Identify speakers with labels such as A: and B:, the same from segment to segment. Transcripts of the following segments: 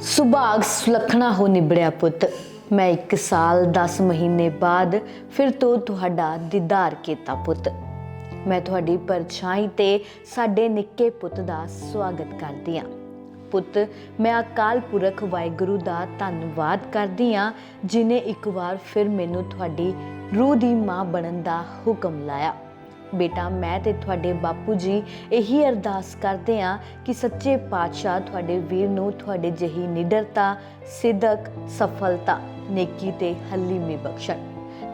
A: ਸੁਭਾਗ ਸੁਲੱਖਣਾ ਹੋ ਨਿਬੜਿਆ ਪੁੱਤ। ਮੈਂ 1 ਸਾਲ 10 ਮਹੀਨੇ ਬਾਅਦ ਫਿਰ ਤੋਂ ਤੁਹਾਡਾ ਦੀਦਾਰ ਕੀਤਾ ਪੁੱਤ। ਮੈਂ ਤੁਹਾਡੀ ਪਰਛਾਈ ਤੇ ਸਾਡੇ ਨਿੱਕੇ ਪੁੱਤ ਦਾ ਸਵਾਗਤ ਕਰਦੀ ਹਾਂ। ਪੁੱਤ, ਮੈਂ ਅਕਾਲ ਪੁਰਖ ਵਾਹਿਗੁਰੂ ਦਾ ਧੰਨਵਾਦ ਕਰਦੀ ਹਾਂ, ਜਿਨੇ ਇੱਕ ਵਾਰ ਫਿਰ ਮੈਨੂੰ ਤੁਹਾਡੀ ਰੂਹ ਦੀ ਮਾਂ ਬਣਨ ਦਾ ਹੁਕਮ ਲਾਇਆ। ਬੇਟਾ, ਮੈਂ ਤੇ ਤੁਹਾਡੇ ਬਾਪੂ ਜੀ ਇਹੀ ਅਰਦਾਸ ਕਰਦੇ ਹਾਂ ਕਿ ਸੱਚੇ ਪਾਤਸ਼ਾਹ ਤੁਹਾਡੇ ਵੀਰ ਨੂੰ ਤੁਹਾਡੇ ਜਹੀ ਨਿਡਰਤਾ ਸਿੱਧਕ ਸਫਲਤਾ, ਨੇਕੀ ਤੇ ਹਲੀਮੀ ਬਖਸ਼ਣ।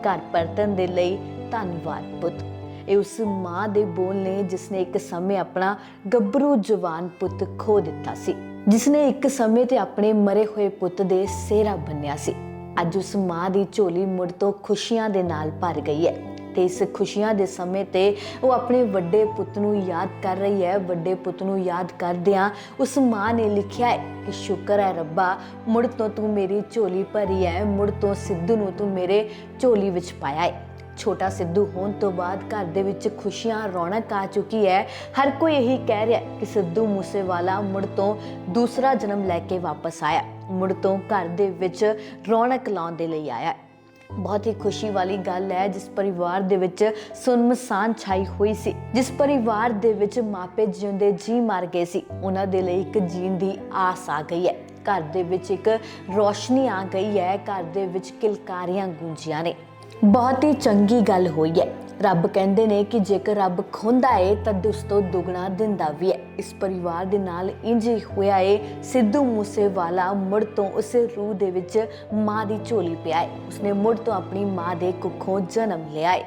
A: ਘਰ ਪਰਤਨ ਦੇ ਲਈ ਧੰਨਵਾਦ ਪੁੱਤ। ਇਹ ਉਸ ਮਾਂ ਦੇ ਬੋਲ ਨੇ ਜਿਸ ਨੇ ਇੱਕ ਸਮੇਂ ਆਪਣਾ ਗੱਭਰੂ ਜਵਾਨ ਪੁੱਤ ਖੋ ਦਿੱਤਾ ਸੀ ਜਿਸ ਨੇ ਇੱਕ ਸਮੇਂ ਤੇ ਆਪਣੇ ਮਰੇ ਹੋਏ ਪੁੱਤ ਦੇ ਸਿਹਰਾ ਬੰਨਿਆ ਸੀ। ਅੱਜ ਉਸ ਮਾਂ ਦੀ ਝੋਲੀ ਮੁੜ ਤੋਂ ਖੁਸ਼ੀਆਂ ਦੇ ਨਾਲ ਭਰ ਗਈ ਹੈ। ਤੇ ਇਸ ਖੁਸ਼ੀਆਂ ਦੇ ਸਮੇਂ ਤੇ ਉਹ ਆਪਣੇ ਵੱਡੇ ਪੁੱਤ ਨੂੰ ਯਾਦ ਕਰ ਰਹੀ ਹੈ, ਵੱਡੇ ਪੁੱਤ ਨੂੰ ਯਾਦ ਕਰਦਿਆਂ ਉਸ ਮਾਂ ਨੇ ਲਿਖਿਆ ਹੈ ਕਿ ਸ਼ੁਕਰ ਹੈ ਰੱਬਾ, ਮੁੜ ਤੋਂ ਤੂੰ ਮੇਰੀ ਝੋਲੀ ਭਰੀ ਹੈ, ਮੁੜ ਤੋਂ ਸਿੱਧੂ ਨੂੰ ਤੂੰ ਮੇਰੇ ਝੋਲੀ ਵਿੱਚ ਪਾਇਆ ਹੈ। ਛੋਟਾ ਸਿੱਧੂ ਹੋਣ ਤੋਂ ਬਾਅਦ ਘਰ ਦੇ ਵਿੱਚ ਖੁਸ਼ੀਆਂ ਰੌਣਕ ਆ ਚੁੱਕੀ ਹੈ। ਹਰ ਕੋਈ ਇਹੀ ਕਹਿ ਰਿਹਾ ਕਿ ਸਿੱਧੂ ਮੂਸੇਵਾਲਾ ਮੁੜ ਤੋਂ ਦੂਸਰਾ ਜਨਮ ਲੈ ਕੇ ਵਾਪਸ ਆਇਆ, ਮੁੜ ਤੋਂ ਘਰ ਦੇ ਵਿੱਚ ਰੌਣਕ ਲਾਉਣ ਦੇ ਲਈ ਆਇਆ। ਬਹੁਤ ਹੀ ਖੁਸ਼ੀ ਵਾਲੀ ਗੱਲ ਹੈ, ਜਿਸ ਪਰਿਵਾਰ ਦੇ ਵਿੱਚ ਸੁਨਮਸਾਨ ਛਾਈ ਹੋਈ ਸੀ, ਜਿਸ ਪਰਿਵਾਰ ਦੇ ਵਿੱਚ ਮਾਪੇ ਜਿਉਂਦੇ ਜੀ ਮਰ ਗਏ ਸੀ, ਉਹਨਾਂ ਦੇ ਲਈ ਇੱਕ ਜੀਣ ਦੀ ਆਸ ਆ ਗਈ ਹੈ। ਘਰ ਦੇ ਵਿੱਚ ਇੱਕ ਰੋਸ਼ਨੀ ਆ ਗਈ ਹੈ, ਘਰ ਦੇ ਵਿੱਚ ਕਿਲਕਾਰੀਆਂ ਗੂੰਜੀਆਂ ਨੇ। ਬਹੁਤ ਹੀ ਚੰਗੀ ਗੱਲ ਹੋਈ ਹੈ। ਰੱਬ ਕਹਿੰਦੇ ਨੇ ਕਿ ਜੇਕਰ ਰੱਬ ਖੁੰਦਾ ਏ, ਤਾਂ ਉਸ ਤੋਂ ਦੁੱਗਣਾ ਦਿੰਦਾ ਵੀ ਹੈ। ਇਸ ਪਰਿਵਾਰ ਦੇ ਨਾਲ ਇੰਜ ਹੀ ਹੋਇਆ ਏ, ਸਿੱਧੂ ਮੂਸੇਵਾਲਾ ਮੁੜ ਤੋਂ ਉਸੇ ਰੂਹ ਦੇ ਵਿੱਚ ਮਾਂ ਦੀ ਝੋਲੀ ਪਿਆ ਏ। ਉਸਨੇ ਮੁੜ ਤੋਂ ਆਪਣੀ ਮਾਂ ਦੇ ਕੁੱਖੋਂ ਜਨਮ ਲਿਆ ਏ।